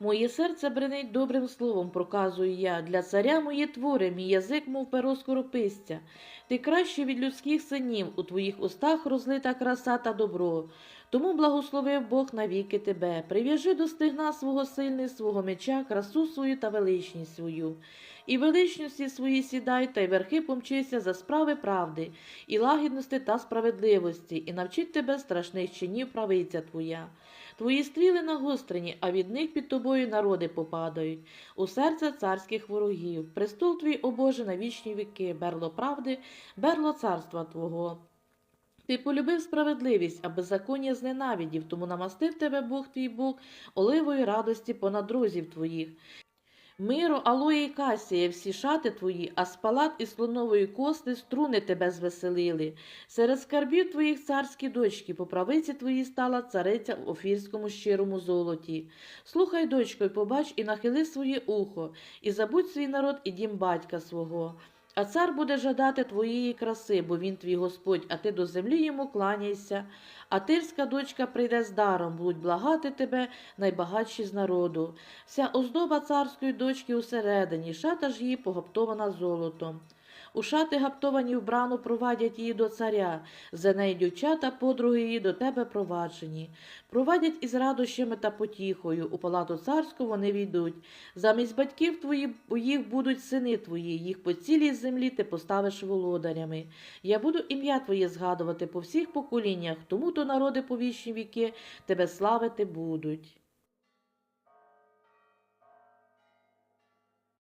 Моє серце бренить добрим словом, проказую я. Для царя мої твори, мій язик, мов перо скоропистя. Ти краще від людських синів, у твоїх устах розлита краса та добро. Тому благословив Бог навіки тебе. Прив'яжи до стигна свого сильний, свого меча, красу свою та величність свою. І величності свої сідай, та й верхи помчися за справи правди, і лагідності та справедливості, і навчить тебе страшних чинів правиця твоя. Твої стріли нагострені, а від них під тобою народи попадають. У серце царських ворогів. Престол твій, о на вічні віки, берло правди, берло царства Твого. Ти полюбив справедливість, а беззаконня зненавидів, тому намастив тебе Бог твій Бог оливою радості понад друзів твоїх. Миро, алої і касія, всі шати твої, а спалат і слонової кости струни тебе звеселили. Серед скарбів твоїх царські дочки, по правиці твоїй стала цариця в офірському щирому золоті. Слухай, дочко, й побач, і нахили своє ухо, і забудь свій народ і дім батька свого. А цар буде жадати твоєї краси, бо він твій Господь, а ти до землі йому кланяйся. А тирська дочка прийде з даром, будуть благати тебе найбагатші з народу. Вся оздоба царської дочки усередині, шата ж її погаптована золотом. У шати гаптовані вбрану провадять її до царя, за неї дівчата, подруги її до тебе проваджені. Провадять із радощами та потіхою, у палату царську вони війдуть. Замість батьків твоїх їх будуть сини твої, їх по цілій землі ти поставиш володарями. Я буду ім'я твоє згадувати по всіх поколіннях, тому то народи по вічні віки тебе славити будуть.